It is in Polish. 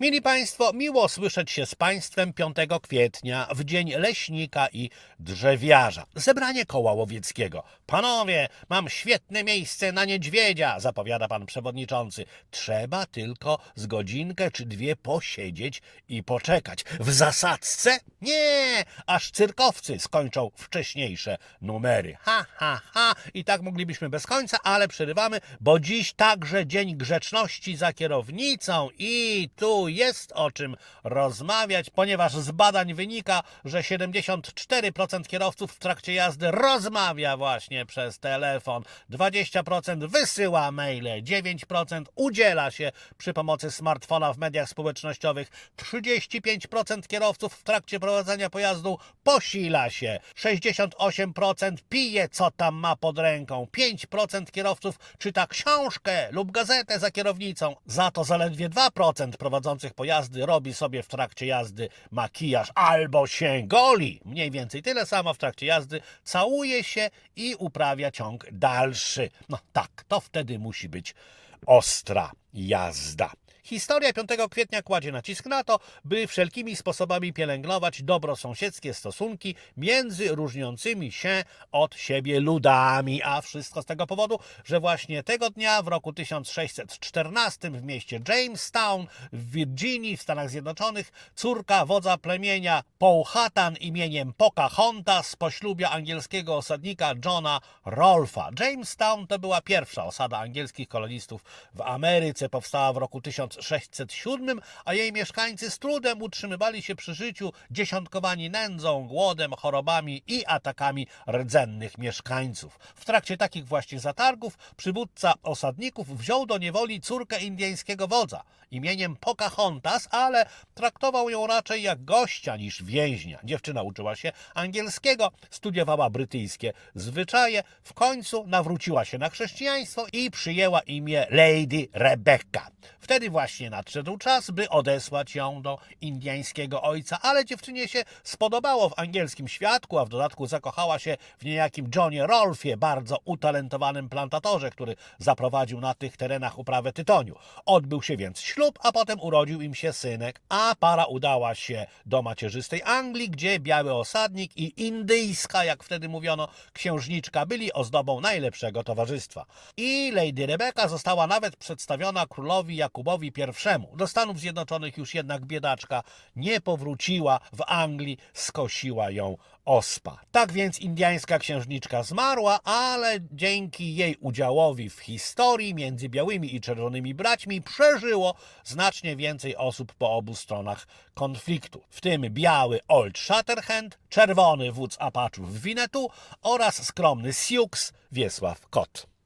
Mili Państwo, miło słyszeć się z Państwem 5 kwietnia w dzień leśnika i drzewiarza. Zebranie koła łowieckiego. Panowie, mam świetne miejsce na niedźwiedzia, zapowiada pan przewodniczący. Trzeba tylko z godzinkę czy dwie posiedzieć i poczekać. W zasadzce? Nie, aż cyrkowcy skończą wcześniejsze numery. Ha, ha, ha. I tak moglibyśmy bez końca, ale przerywamy, bo dziś także Dzień Grzeczności za kierownicą i tu jest o czym rozmawiać, ponieważ z badań wynika, że 74% kierowców w trakcie jazdy rozmawia właśnie przez telefon, 20% wysyła maile, 9% udziela się przy pomocy smartfona w mediach społecznościowych, 35% kierowców w trakcie prowadzenia pojazdu posila się, 68% pije co tam ma pod ręką, 5% kierowców czyta książkę lub gazetę za kierownicą, za to zaledwie 2% prowadzących pojazdy robi sobie w trakcie jazdy makijaż albo się goli. Mniej więcej tyle samo w trakcie jazdy całuje się i uprawia ciąg dalszy. No tak, to wtedy musi być ostra jazda. Historia 5 kwietnia kładzie nacisk na to, by wszelkimi sposobami pielęgnować dobrosąsiedzkie stosunki między różniącymi się od siebie ludami, a wszystko z tego powodu, że właśnie tego dnia w roku 1614 w mieście Jamestown w Virginii w Stanach Zjednoczonych córka wodza plemienia Powhatan imieniem Pocahontas poślubia angielskiego osadnika Johna Rolfa. Jamestown to była pierwsza osada angielskich kolonistów w Ameryce, powstała w roku 1607, a jej mieszkańcy z trudem utrzymywali się przy życiu, dziesiątkowani nędzą, głodem, chorobami i atakami rdzennych mieszkańców. W trakcie takich właśnie zatargów przywódca osadników wziął do niewoli córkę indyjskiego wodza imieniem Pocahontas, ale traktował ją raczej jak gościa niż więźnia. Dziewczyna uczyła się angielskiego, studiowała brytyjskie zwyczaje, w końcu nawróciła się na chrześcijaństwo i przyjęła imię Lady Rebecca. Wtedy właśnie nadszedł czas, by odesłać ją do indyjskiego ojca, ale dziewczynie się spodobało w angielskim świadku, a w dodatku zakochała się w niejakim Johnie Rolfie, bardzo utalentowanym plantatorze, który zaprowadził na tych terenach uprawę tytoniu. Odbył się więc ślub, a potem urodził im się synek, a para udała się do macierzystej Anglii, gdzie biały osadnik i indyjska, jak wtedy mówiono, księżniczka byli ozdobą najlepszego towarzystwa. I Lady Rebecca została nawet przedstawiona królowi Jakubowi I. Do Stanów Zjednoczonych już jednak biedaczka nie powróciła, w Anglii skosiła ją ospa. Tak więc indyjska księżniczka zmarła, ale dzięki jej udziałowi w historii między białymi i czerwonymi braćmi przeżyło znacznie więcej osób po obu stronach konfliktu. W tym biały Old Shatterhand, czerwony wódz Apachów Winnetu oraz skromny Sioux Wiesław Kot.